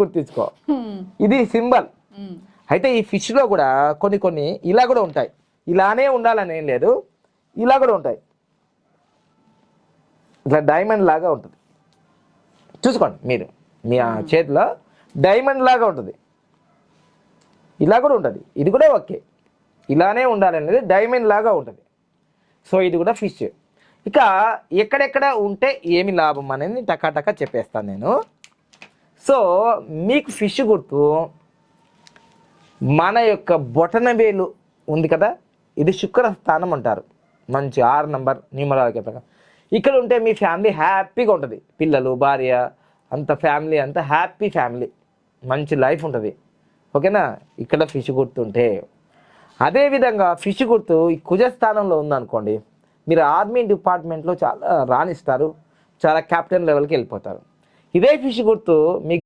గుర్తించుకో. ఇది సింబల్. అయితే ఈ ఫిష్లో కూడా కొన్ని కొన్ని ఇలా కూడా ఉంటాయి. ఇలానే ఉండాలని ఏం లేదు. ఇలా కూడా ఉంటాయి. ఇట్లా డైమండ్ లాగా ఉంటుంది. చూసుకోండి మీరు. మీ చేతిలో డైమండ్ లాగా ఉంటుంది. ఇలా కూడా ఉంటుంది. ఇది కూడా ఓకే. ఇలానే ఉండాలనేది డైమండ్ లాగా ఉంటుంది. సో ఇది కూడా ఫిష్ ఇక ఎక్కడెక్కడ ఉంటే ఏమి లాభం అనేది టకాటకా చెప్పేస్తాను నేను. సో మీకు ఫిష్ గుర్తు మన యొక్క బొటన వేలు ఉంది కదా? ఇది శుక్ర స్థానం అంటారు. మంచి ఆరు నంబర్ న్యూమరాలజీ ప్రకారం. ఇక్కడ ఉంటే మీ ఫ్యామిలీ హ్యాపీగా ఉంటుంది. పిల్లలు భార్య అంత ఫ్యామిలీ అంత హ్యాపీ ఫ్యామిలీ. మంచి లైఫ్ ఉంటుంది. ఓకేనా? ఇక్కడ ఫిష్ గుర్తుంటే. అదేవిధంగా ఫిష్ గుర్తు ఈ కుజస్థానంలో ఉందనుకోండి మీరు ఆర్మీ డిపార్ట్మెంట్లో చాలా రాణిస్తారు. చాలా క్యాప్టెన్ లెవెల్కి వెళ్ళిపోతారు. ఇదే ఫిష్ గుర్తు మీ